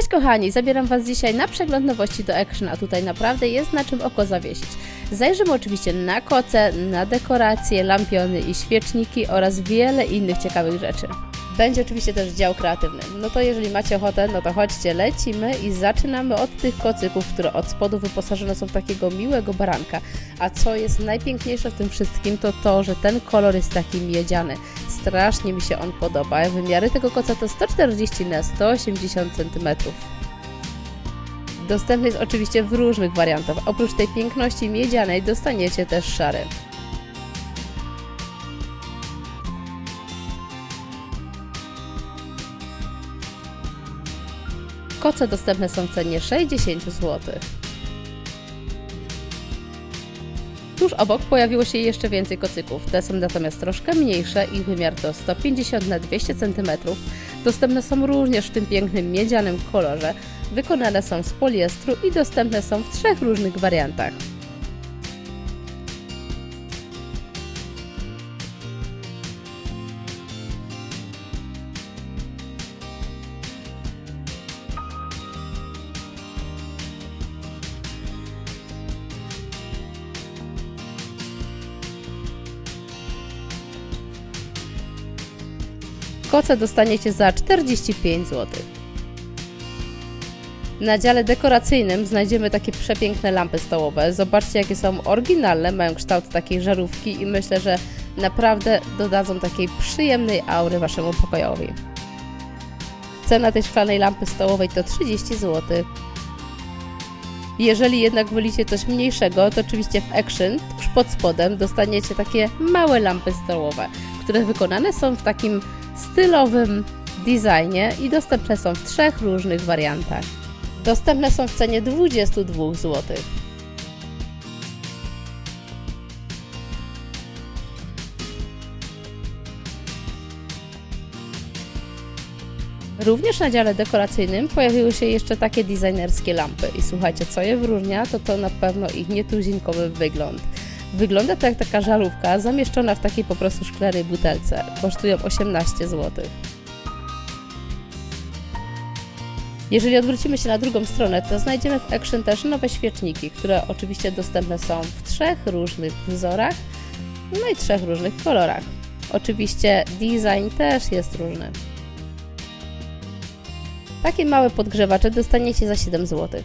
Cześć kochani, zabieram Was dzisiaj na przegląd nowości do Action, a tutaj naprawdę jest na czym oko zawiesić. Zajrzymy oczywiście na koce, na dekoracje, lampiony i świeczniki oraz wiele innych ciekawych rzeczy. Będzie oczywiście też dział kreatywny. No to jeżeli macie ochotę, no to chodźcie, lecimy i zaczynamy od tych kocyków, które od spodu wyposażone są w takiego miłego baranka. A co jest najpiękniejsze w tym wszystkim, to to, że ten kolor jest taki miedziany. Strasznie mi się on podoba. Wymiary tego koca to 140 na 180 cm. Dostępny jest oczywiście w różnych wariantach. Oprócz tej piękności miedzianej dostaniecie też szary. Koce dostępne są w cenie 60 zł. Tuż obok pojawiło się jeszcze więcej kocyków. Te są natomiast troszkę mniejsze, ich wymiar to 150 na 200 cm. Dostępne są również w tym pięknym miedzianym kolorze. Wykonane są z poliestru i dostępne są w trzech różnych wariantach. Koce dostaniecie za 45 zł. Na dziale dekoracyjnym znajdziemy takie przepiękne lampy stołowe. Zobaczcie, jakie są oryginalne, mają kształt takiej żarówki i myślę, że naprawdę dodadzą takiej przyjemnej aury waszemu pokojowi. Cena tej szklanej lampy stołowej to 30 zł. Jeżeli jednak wolicie coś mniejszego, to oczywiście w Action, tuż pod spodem, dostaniecie takie małe lampy stołowe, które wykonane są w takim stylowym designie i dostępne są w trzech różnych wariantach. Dostępne są w cenie 22 zł. Również na dziale dekoracyjnym pojawiły się jeszcze takie designerskie lampy i słuchajcie, co je wyróżnia, to to na pewno ich nietuzinkowy wygląd. Wygląda to jak taka żarówka zamieszczona w takiej po prostu szklanej butelce. Kosztują 18 zł. Jeżeli odwrócimy się na drugą stronę, to znajdziemy w Action też nowe świeczniki, które oczywiście dostępne są w trzech różnych wzorach, no i trzech różnych kolorach. Oczywiście design też jest różny. Takie małe podgrzewacze dostaniecie za 7 zł.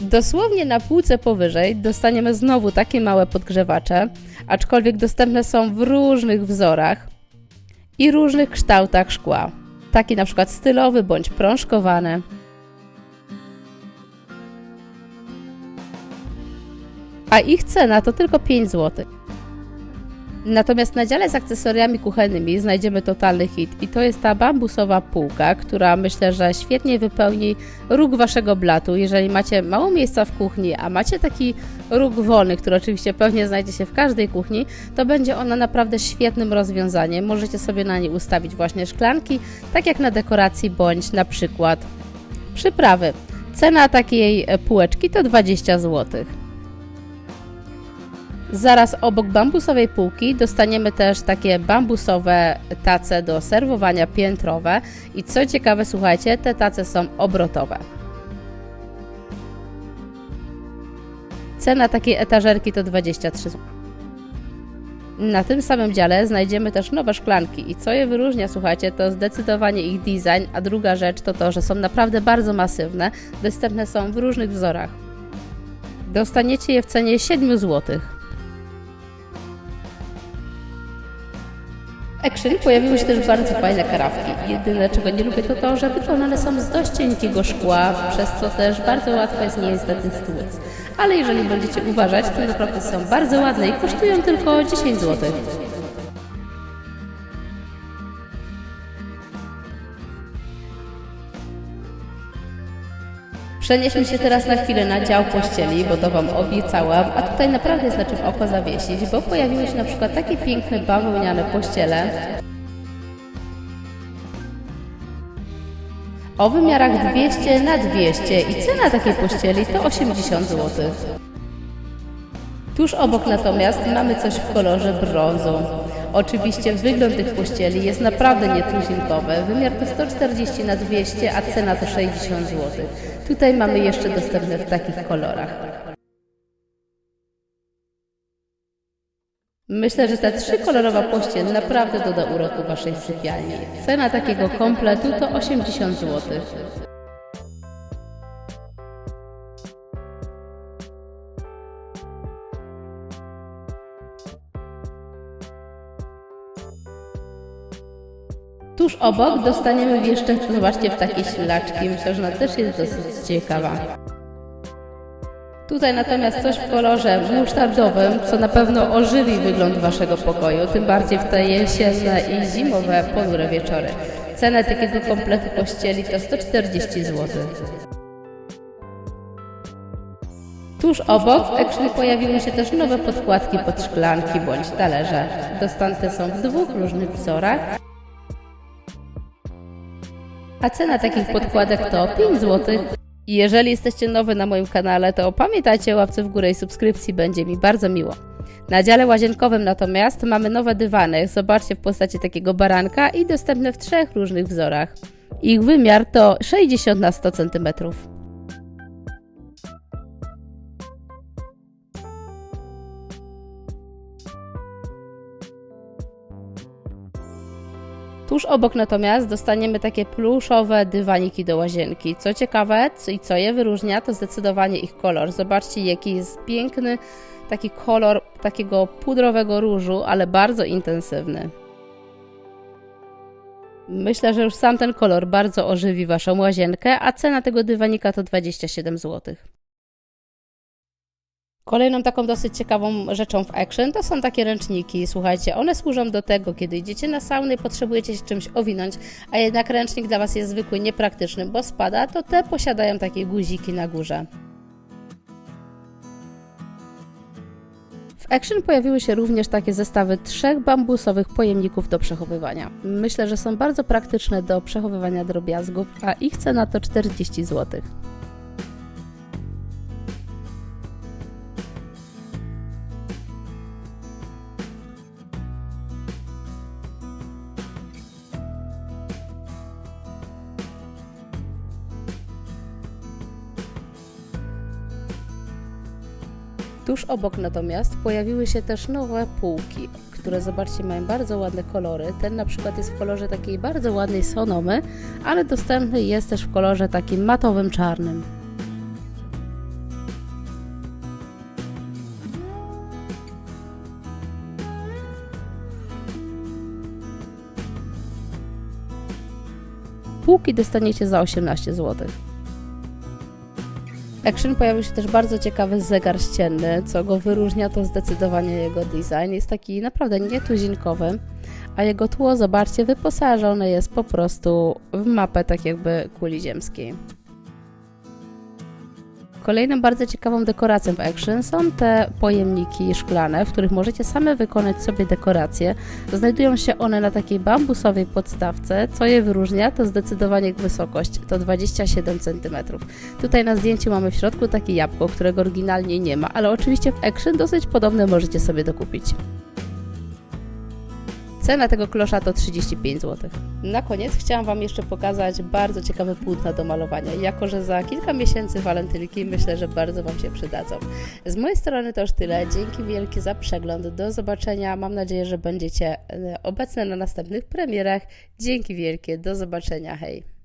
Dosłownie na półce powyżej dostaniemy znowu takie małe podgrzewacze, aczkolwiek dostępne są w różnych wzorach i różnych kształtach szkła. Taki na przykład stylowy bądź prążkowany. A ich cena to tylko 5 zł. Natomiast na dziale z akcesoriami kuchennymi znajdziemy totalny hit i to jest ta bambusowa półka, która myślę, że świetnie wypełni róg waszego blatu. Jeżeli macie mało miejsca w kuchni, a macie taki róg wolny, który oczywiście pewnie znajdzie się w każdej kuchni, to będzie ona naprawdę świetnym rozwiązaniem. Możecie sobie na niej ustawić właśnie szklanki, tak jak na dekoracji bądź na przykład przyprawy. Cena takiej półeczki to 20 zł. Zaraz obok bambusowej półki dostaniemy też takie bambusowe tace do serwowania piętrowe i co ciekawe, słuchajcie, te tace są obrotowe. Cena takiej etażerki to 23 zł. Na tym samym dziale znajdziemy też nowe szklanki i co je wyróżnia, słuchajcie, to zdecydowanie ich design, a druga rzecz to to, że są naprawdę bardzo masywne, dostępne są w różnych wzorach. Dostaniecie je w cenie 7 złotych. Action pojawiły się też bardzo fajne karafki. Jedyne czego nie lubię to to, że wykonane są z dość cienkiego szkła, przez co też bardzo łatwo jest niestety stłuc. Ale jeżeli będziecie uważać, to naprawdę są bardzo ładne i kosztują tylko 10 zł. Przenieśmy się teraz na chwilę na dział pościeli, bo to Wam obiecałam, a tutaj naprawdę jest na czym oko zawiesić, bo pojawiły się na przykład takie piękne bawełniane pościele o wymiarach 200 na 200 i cena takiej pościeli to 80 zł. Tuż obok natomiast mamy coś w kolorze brązu. Oczywiście wygląd tych pościeli jest naprawdę nietuzinkowy. Wymiar to 140 na 200, a cena to 60 zł. Tutaj mamy jeszcze dostępne w takich kolorach. Myślę, że ta trzykolorowa pościel naprawdę doda uroku Waszej sypialni. Cena takiego kompletu to 80 zł. Tuż obok dostaniemy jeszcze, zobaczcie, w takie ślaczki. Myślę, że ona też jest dosyć ciekawa. Tutaj natomiast coś w kolorze musztardowym, co na pewno ożywi wygląd Waszego pokoju, tym bardziej w te jesienne i zimowe ponure wieczory. Cena takiego kompletu pościeli to 140 zł. Tuż obok w Action pojawiły się też nowe podkładki pod szklanki bądź talerze. Dostępne są w dwóch różnych wzorach. A cena takich podkładek to 5 zł. I Jeżeli jesteście nowy na moim kanale, to pamiętajcie o łapce w górę i subskrypcji, będzie mi bardzo miło. Na dziale łazienkowym natomiast mamy nowe dywany, zobaczcie w postaci takiego baranka i dostępne w trzech różnych wzorach. Ich wymiar to 60 na 100 cm. Tuż obok natomiast dostaniemy takie pluszowe dywaniki do łazienki. Co ciekawe i co je wyróżnia, to zdecydowanie ich kolor. Zobaczcie, jaki jest piękny taki kolor takiego pudrowego różu, ale bardzo intensywny. Myślę, że już sam ten kolor bardzo ożywi Waszą łazienkę, a cena tego dywanika to 27 zł. Kolejną taką dosyć ciekawą rzeczą w Action to są takie ręczniki. Słuchajcie, one służą do tego, kiedy idziecie na saunę i potrzebujecie się czymś owinąć, a jednak ręcznik dla Was jest zwykły, niepraktyczny, bo spada, to te posiadają takie guziki na górze. W Action pojawiły się również takie zestawy trzech bambusowych pojemników do przechowywania. Myślę, że są bardzo praktyczne do przechowywania drobiazgów, a ich cena to 40 zł. Tuż obok natomiast pojawiły się też nowe półki, które zobaczcie mają bardzo ładne kolory. Ten na przykład jest w kolorze takiej bardzo ładnej sonomy, ale dostępny jest też w kolorze takim matowym czarnym. Półki dostaniecie za 18 zł. Action pojawił się też bardzo ciekawy zegar ścienny, co go wyróżnia to zdecydowanie jego design. Jest taki naprawdę nietuzinkowy, a jego tło, zobaczcie, wyposażone jest po prostu w mapę tak jakby kuli ziemskiej. Kolejną bardzo ciekawą dekoracją w Action są te pojemniki szklane, w których możecie same wykonać sobie dekoracje. Znajdują się one na takiej bambusowej podstawce. Co je wyróżnia, to zdecydowanie wysokość, to 27 cm. Tutaj na zdjęciu mamy w środku takie jabłko, którego oryginalnie nie ma, ale oczywiście w Action dosyć podobne możecie sobie dokupić. Cena tego klosza to 35 zł. Na koniec chciałam Wam jeszcze pokazać bardzo ciekawe płótna do malowania, jako że za kilka miesięcy walentynki myślę, że bardzo Wam się przydadzą. Z mojej strony to już tyle. Dzięki wielkie za przegląd. Do zobaczenia. Mam nadzieję, że będziecie e, obecne na następnych premierach. Dzięki wielkie. Do zobaczenia. Hej.